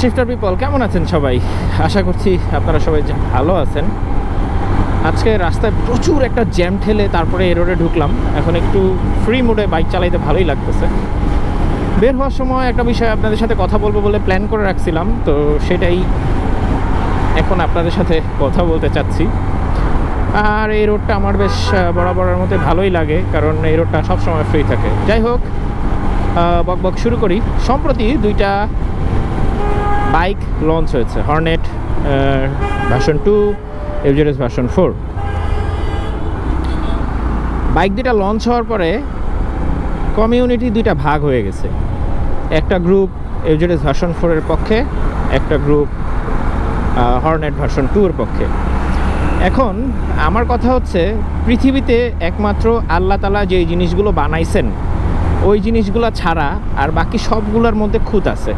Shifter people কেমন আছেন সবাই? আশা করছি আপনারা সবাই ভালো আছেন। আজকে রাস্তায় প্রচুর একটা জ্যাম ঠেলে তারপরে এই রোডে ঢুকলাম। এখন একটু ফ্রি মোডে বাইক চালাইতে ভালোই লাগতেছে। বের হওয়ার সময় একটা বিষয় আপনাদের সাথে কথা বলব বলে প্ল্যান করে রাখছিলাম, তো সেটাই এখন আপনাদের সাথে কথা বলতে চাচ্ছি। আর এই রোডটা আমার বেশ বরাবরের মধ্যে ভালোই লাগে, কারণ এই রোডটা সবসময় ফ্রি থাকে। যাই হোক বক বক শুরু করি। সম্প্রতি দুইটা বাইক লঞ্চ হয়েছে Hornet version two FZS version four bike দুটা লঞ্চ হওয়ার পরে কমিউনিটি দুইটা ভাগ হয়ে গেছে। একটা গ্রুপ এফজেডএস ভার্সন ফোরের পক্ষে, একটা গ্রুপ হর্নেট ভার্সন টু এর পক্ষে। এখন আমার কথা হচ্ছে, পৃথিবীতে একমাত্র আল্লাহ তালা যে জিনিসগুলো বানাইছেন, ওই জিনিসগুলো ছাড়া আর বাকি সবগুলোর মধ্যে খুঁত আছে।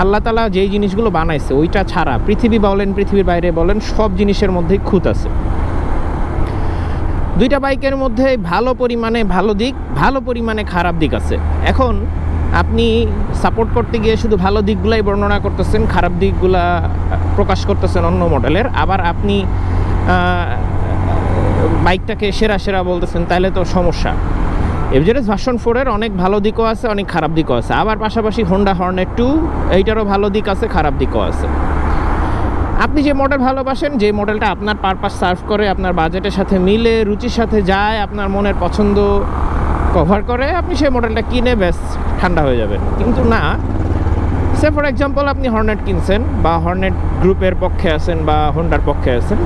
আল্লাহ তালা যেই জিনিসগুলো বানাইছে, ওইটা ছাড়া পৃথিবী বলেন, পৃথিবীর বাইরে বলেন, সব জিনিসের মধ্যেই খুঁত আছে। দুইটা বাইকের মধ্যে ভালো পরিমাণে ভালো দিক, ভালো পরিমাণে খারাপ দিক আছে। এখন আপনি সাপোর্ট করতে গিয়ে শুধু ভালো দিকগুলাই বর্ণনা করতেছেন, খারাপ দিকগুলা প্রকাশ করতেছেন অন্য মডেলের, আবার আপনি বাইকটাকে সেরা সেরা বলতেছেন, তাহলে তো সমস্যা। এফজেডএস ভার্সন ফোরের অনেক ভালো দিকও আছে, অনেক খারাপ দিকও আছে। আবার পাশাপাশি হোন্ডা হর্নেট টু এইটারও ভালো দিক আছে, খারাপ দিকও আছে। আপনি যে মডেল ভালোবাসেন, যে মডেলটা আপনার পারপাস সার্ভ করে, আপনার বাজেটের সাথে মিলে, রুচির সাথে যায়, আপনার মনের পছন্দ কভার করে, আপনি সেই মডেলটা কিনে ব্যাস, ঠান্ডা হয়ে যাবেন কিন্তু না সে ফর এক্সাম্পল আপনি হর্নেট কিনছেন বা হর্নেট গ্রুপের পক্ষে আছেন বা হোন্ডার পক্ষে আছেন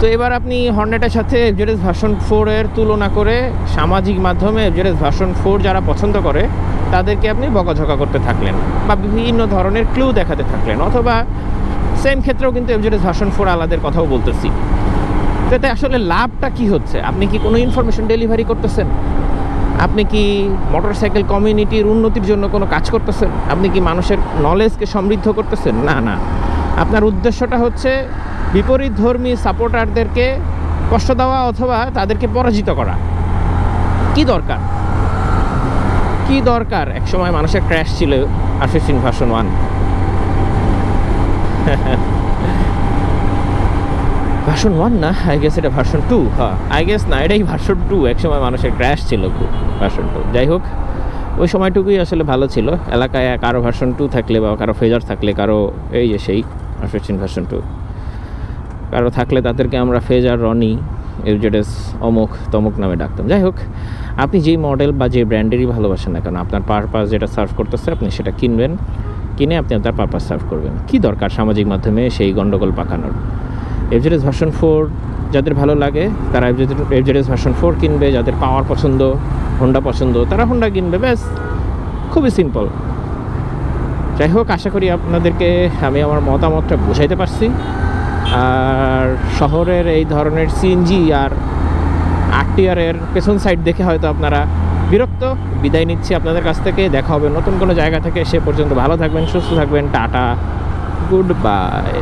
তো এবার আপনি হর্নেটের সাথে এফজেডএস ভার্সন ফোরের তুলনা করে সামাজিক মাধ্যমে এফজেডএস ভার্সন ফোর যারা পছন্দ করে, তাদেরকে আপনি বকাঝকা করতে থাকলেন বা বিভিন্ন ধরনের ক্লু দেখাতে থাকলেন অথবা সেম ক্ষেত্রেও কিন্তু এফজেডএস ভার্সন ফোর আলাদের কথাও বলতেছি। তো এতে আসলে লাভটা কি হচ্ছে? আপনি কি কোনো ইনফরমেশন ডেলিভারি করতেছেন? আপনি কি মোটরসাইকেল কমিউনিটির উন্নতির জন্য কোনো কাজ করতেছেন? আপনি কি মানুষের নলেজকে সমৃদ্ধ করতেছেন? না না। আপনার উদ্দেশ্যটা হচ্ছে বিপরীত ধর্মী সাপোর্টারদেরকে কষ্ট দেওয়া অথবা তাদেরকে পরাজিত করা। কি দরকার? কি দরকার? একসময় মানুষের ক্র্যাশ ছিল আর fifteen version one version one না? আই গেস এটা ভার্সন টু হ্যাঁ আই গেস না, এটাই ভার্সন টু একসময় মানুষের ক্র্যাশ ছিল ভার্সন টু যাই হোক, ওই সময়টুকুই আসলে ভালো ছিল। এলাকায় কারও ভার্সন টু থাকলে বা কারও ফেজার থাকলে কারও এই যে সেই ফিফটিন ভার্সন টু কারও থাকলে তাদেরকে আমরা ফেজ আর রনি, এফজেডএস, অমুক, তমুক নামে ডাকতাম। যাই হোক, আপনি যেই মডেল বা যে ব্র্যান্ডেরই ভালোবাসেন না কেন, আপনার পারপাস যেটা সার্ভ করতেছে, আপনি সেটা কিনবেন। কিনে আপনি আপনার পারপাস সার্ভ করবেন। কি দরকার সামাজিক মাধ্যমে সেই গণ্ডগোল পাকানোর? এফজেডএস ভার্সন ফোর যাদের ভালো লাগে, তারা এফজেডএস ভার্সন ফোর কিনবে। যাদের পাওয়ার পছন্দ হোন্ডা পছন্দ, তারা হোন্ডা কিনবে। ব্যাস, খুবই সিম্পল যাই হোক, আশা করি আপনাদেরকে আমি আমার মতামতটা বোঝাইতে পারছি। আর শহরের এই ধরনের সিএনজি আর আরটিআরের পেছন সাইড দেখে হয়তো আপনারা বিরক্ত। বিদায় নিচ্ছি আপনাদের কাছ থেকে। দেখা হবে নতুন কোনো জায়গা থেকে। সে পর্যন্ত ভালো থাকবেন, সুস্থ থাকবেন। Tata, goodbye.